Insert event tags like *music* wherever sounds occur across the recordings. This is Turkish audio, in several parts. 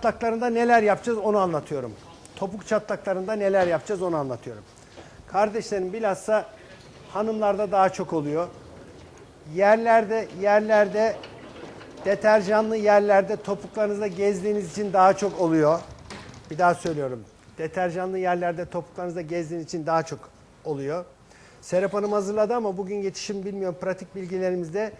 çatlaklarında neler yapacağız onu anlatıyorum. Topuk çatlaklarında neler yapacağız onu anlatıyorum. Kardeşlerim bilhassa hanımlarda daha çok oluyor. Yerlerde yerlerde deterjanlı yerlerde topuklarınızda gezdiğiniz için daha çok oluyor. Bir daha söylüyorum. Deterjanlı yerlerde topuklarınızda gezdiğiniz için daha çok oluyor. Serap Hanım hazırladı ama bugün yetişim bilmiyorum pratik bilgilerimizde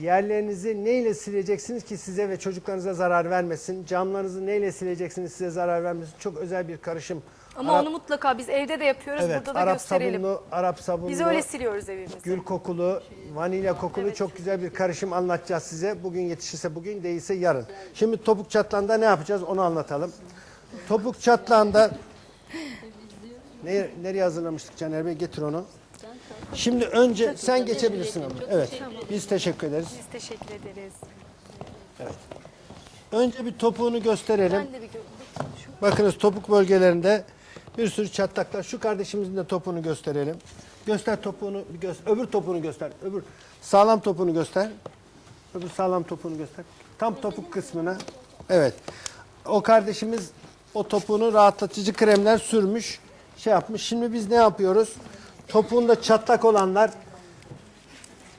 yerlerinizi neyle sileceksiniz ki size ve çocuklarınıza zarar vermesin? Camlarınızı neyle sileceksiniz size zarar vermesin? Çok özel bir karışım. Ama Arap- onu mutlaka biz evde de yapıyoruz. evet, Burada da Arap gösterelim. sabunlu, Arap sabunlu. Biz öyle siliyoruz evimizi. Gül kokulu, vanilya kokulu çok güzel bir karışım anlatacağız size. Bugün yetişirse bugün değilse yarın. Şimdi topuk çatlağında ne yapacağız onu anlatalım. Topuk çatlağında *laughs* ne, nereye hazırlamıştık Caner Bey? Getir onu. Şimdi önce sen geçebilirsin ama. Evet. Biz teşekkür ederiz. Biz teşekkür ederiz. Önce bir topuğunu gösterelim. Ben de bir gö- Bakınız topuk bölgelerinde bir sürü çatlaklar. Şu kardeşimizin de topuğunu gösterelim. Göster topuğunu, bir göster. öbür topuğunu göster. Öbür sağlam topuğunu göster. Öbür sağlam topuğunu göster. Tam topuk kısmına. Evet. O kardeşimiz o topuğunu rahatlatıcı kremler sürmüş. Şey yapmış. Şimdi biz ne yapıyoruz? Topuğunda çatlak olanlar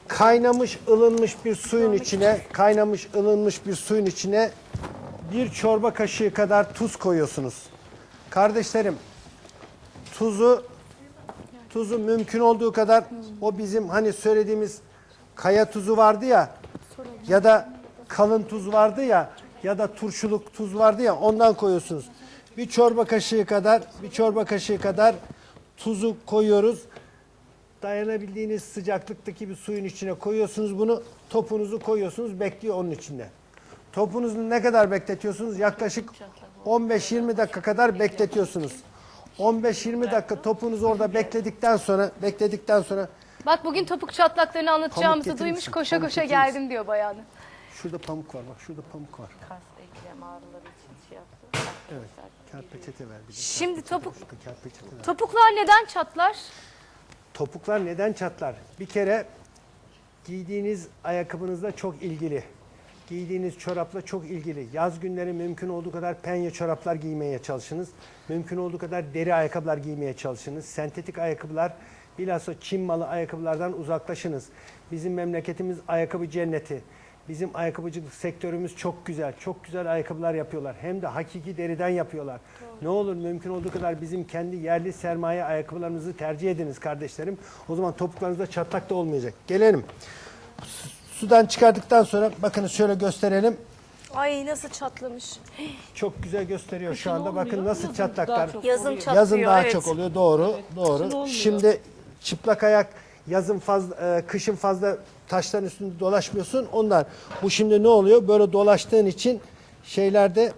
kaynamış, ılınmış bir suyun içine, kaynamış, ılınmış bir suyun içine bir çorba kaşığı kadar tuz koyuyorsunuz. Kardeşlerim, tuzu tuzu mümkün olduğu kadar o bizim hani söylediğimiz kaya tuzu vardı ya ya da kalın tuz vardı ya ya da turşuluk tuz vardı ya ondan koyuyorsunuz. Bir çorba kaşığı kadar bir çorba kaşığı kadar tuzu koyuyoruz. Dayanabildiğiniz sıcaklıktaki bir suyun içine koyuyorsunuz bunu. Topunuzu koyuyorsunuz bekliyor onun içinde. Topunuzu ne kadar bekletiyorsunuz? Yaklaşık 15-20 dakika kadar bekletiyorsunuz. 15-20 dakika topunuzu orada bekledikten sonra bekledikten sonra Bak bugün topuk çatlaklarını anlatacağımızı getirir duymuş misin? koşa Pamuk koşa getirir misin? geldim diyor bayanı. şurada pamuk var bak şurada pamuk var. kas eklem ağrıları için şey yaptı. Evet. Kağıt peçete ver bize. Şimdi topuk Şurada kağıt peçete ver. topuklar neden çatlar? Topuklar neden çatlar? Bir kere giydiğiniz ayakkabınızla çok ilgili. Giydiğiniz çorapla çok ilgili. Yaz günleri mümkün olduğu kadar penye çoraplar giymeye çalışınız. Mümkün olduğu kadar deri ayakkabılar giymeye çalışınız. Sentetik ayakkabılar, bilhassa Çin malı ayakkabılardan uzaklaşınız. Bizim memleketimiz ayakkabı cenneti. Bizim ayakkabıcılık sektörümüz çok güzel. Çok güzel ayakkabılar yapıyorlar. Hem de hakiki deriden yapıyorlar. Ne olur mümkün olduğu kadar bizim kendi yerli sermaye ayakkabılarımızı tercih ediniz kardeşlerim. O zaman topuklarınızda çatlak da olmayacak. Gelelim. Su- Sudan çıkardıktan sonra bakın şöyle gösterelim. Ay nasıl çatlamış. Çok güzel gösteriyor şu anda. Bakın nasıl çatlaklar. Yazın çatlıyor. Yazın daha evet. çok oluyor. Doğru. Doğru. Şimdi çıplak ayak yazın fazla e, kışın fazla taşların üstünde dolaşmıyorsun. Ondan bu şimdi ne oluyor? Böyle dolaştığın için şeylerde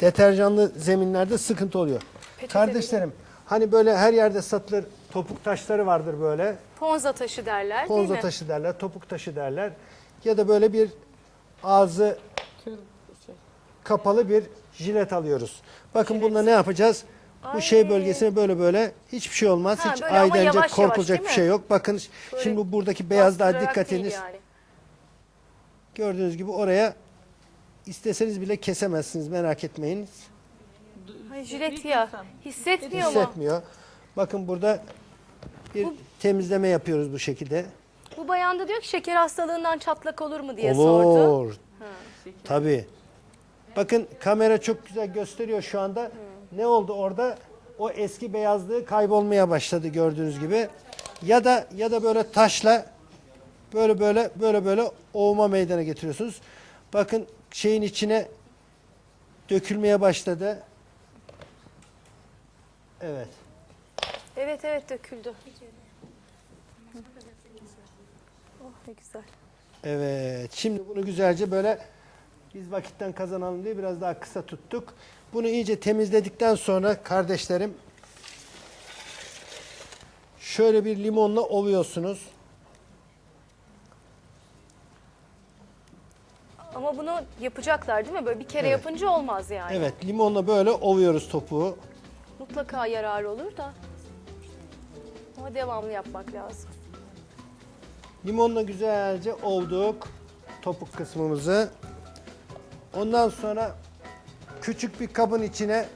deterjanlı zeminlerde sıkıntı oluyor. Kardeşlerim hani böyle her yerde satılır topuk taşları vardır böyle. Ponza taşı derler değil Ponza mi? taşı derler, topuk taşı derler. Ya da böyle bir ağzı kapalı bir jilet alıyoruz. Bakın bunda ne yapacağız? Bu şey bölgesine böyle böyle hiçbir şey olmaz. Ha, Hiç böyle ama yavaş yavaş, korkulacak değil bir mi? şey yok. Bakın şimdi bu buradaki beyazlığa Bastırarak dikkat değil ediniz. yani. Gördüğünüz gibi oraya isteseniz bile kesemezsiniz merak etmeyin. Ay, jilet ya. Hissetmiyor mu? Hissetmiyor. Bakın burada bir temizleme yapıyoruz bu şekilde. Bu bayan da diyor ki şeker hastalığından çatlak olur mu diye sordu. Olur. Tabii. Bakın kamera çok güzel gösteriyor şu anda. Ne oldu orada? O eski beyazlığı kaybolmaya başladı gördüğünüz gibi. Ya da ya da böyle taşla böyle böyle böyle böyle ovma meydana getiriyorsunuz. Bakın şeyin içine dökülmeye başladı. Evet. Evet evet döküldü. Oh ne güzel. Evet. Şimdi bunu güzelce böyle biz vakitten kazanalım diye biraz daha kısa tuttuk. Bunu iyice temizledikten sonra kardeşlerim şöyle bir limonla ovuyorsunuz. Ama bunu yapacaklar değil mi? Böyle bir kere Evet. yapınca olmaz yani. Evet, limonla böyle ovuyoruz topuğu. Mutlaka yararı olur da. Ama devamlı yapmak lazım. Limonla güzelce ovduk topuk kısmımızı. Ondan sonra küçük bir kabın içine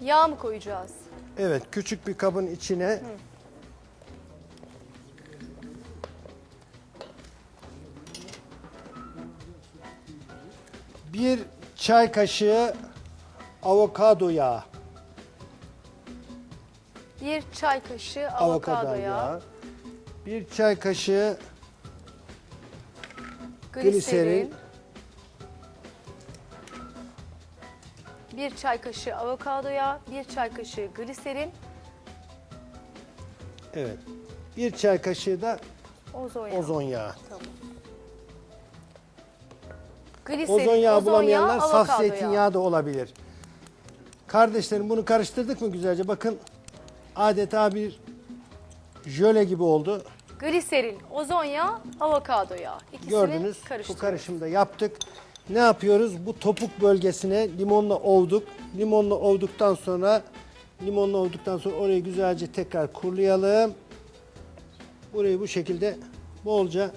Yağ mı koyacağız? evet küçük bir kabın içine bir çay kaşığı avokado yağı. Bir çay kaşığı avokado avokado yağı, yağı. Bir çay kaşığı gliserin, gliserin. bir çay kaşığı avokado yağı, bir çay kaşığı gliserin, evet. Bir çay kaşığı da ozon yağı. ozon yağı. Gliserin, Ozon yağı bulamayanlar saf zeytinyağı yağı. da olabilir. Kardeşlerim bunu karıştırdık mı güzelce? Bakın adeta bir jöle gibi oldu. Gliserin, ozon yağı, avokado yağı. İkisini Gördünüz. Bu karıştırıyoruz. karışımı da yaptık. Ne yapıyoruz? Bu topuk bölgesine limonla ovduk. Limonla ovduktan sonra limonla ovduktan sonra orayı güzelce tekrar kurulayalım. Burayı bu şekilde bolca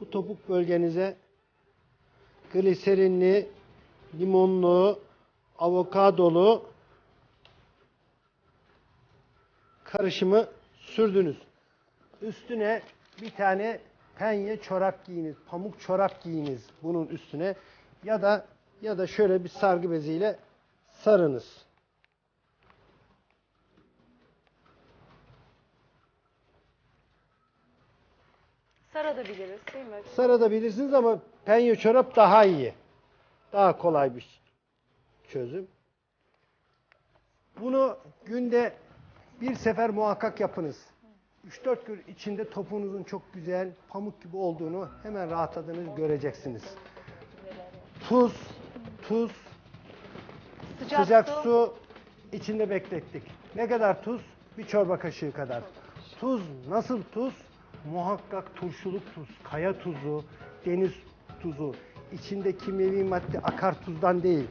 bu topuk bölgenize gliserinli, limonlu, avokadolu karışımı sürdünüz. Üstüne bir tane penye çorap giyiniz, pamuk çorap giyiniz bunun üstüne ya da ya da şöyle bir sargı beziyle sarınız. Sarabiliriz değil mi? Sarabilirsiniz ama penye çorap daha iyi. Daha kolay bir çözüm. Bunu günde bir sefer muhakkak yapınız. 3-4 gün içinde topunuzun çok güzel, pamuk gibi olduğunu hemen rahatladığınızı göreceksiniz. Tuz, tuz, Sıcak, sıcak su. su içinde beklettik. Ne kadar tuz? Bir çorba kaşığı kadar. Tuz nasıl tuz? Muhakkak turşuluk tuz, kaya tuzu, deniz tuzu. İçinde kimyevi madde akar tuzdan değil.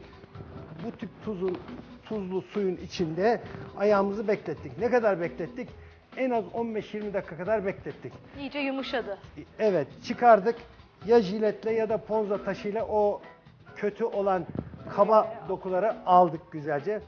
Bu tip tuzun tuzlu suyun içinde ayağımızı beklettik. Ne kadar beklettik? En az 15-20 dakika kadar beklettik. İyice yumuşadı. Evet çıkardık. Ya jiletle ya da ponza taşıyla o kötü olan kaba dokuları aldık güzelce.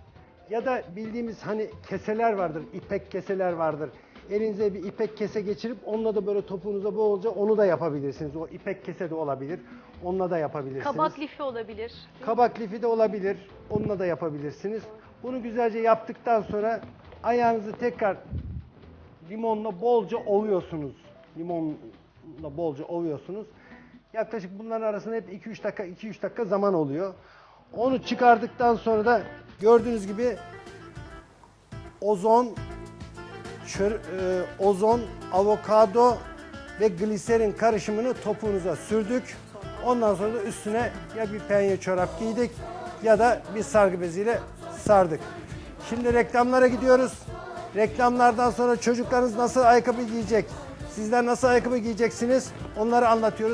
Ya da bildiğimiz hani keseler vardır, ipek keseler vardır. Elinize bir ipek kese geçirip onunla da böyle topuğunuza bolca onu da yapabilirsiniz. O ipek kese de olabilir. Onunla da yapabilirsiniz. Kabak lifi olabilir. Kabak lifi de olabilir. Onunla da yapabilirsiniz. Bunu güzelce yaptıktan sonra ayağınızı tekrar limonla bolca ovuyorsunuz. Limonla bolca ovuyorsunuz. Yaklaşık bunların arasında hep 2-3 dakika 2-3 dakika zaman oluyor. Onu çıkardıktan sonra da gördüğünüz gibi ozon çör- e, ozon, avokado ve gliserin karışımını topuğunuza sürdük. Ondan sonra da üstüne ya bir penye çorap giydik ya da bir sargı beziyle sardık. Şimdi reklamlara gidiyoruz. Reklamlardan sonra çocuklarınız nasıl ayakkabı giyecek? Sizler nasıl ayakkabı giyeceksiniz? Onları anlatıyoruz.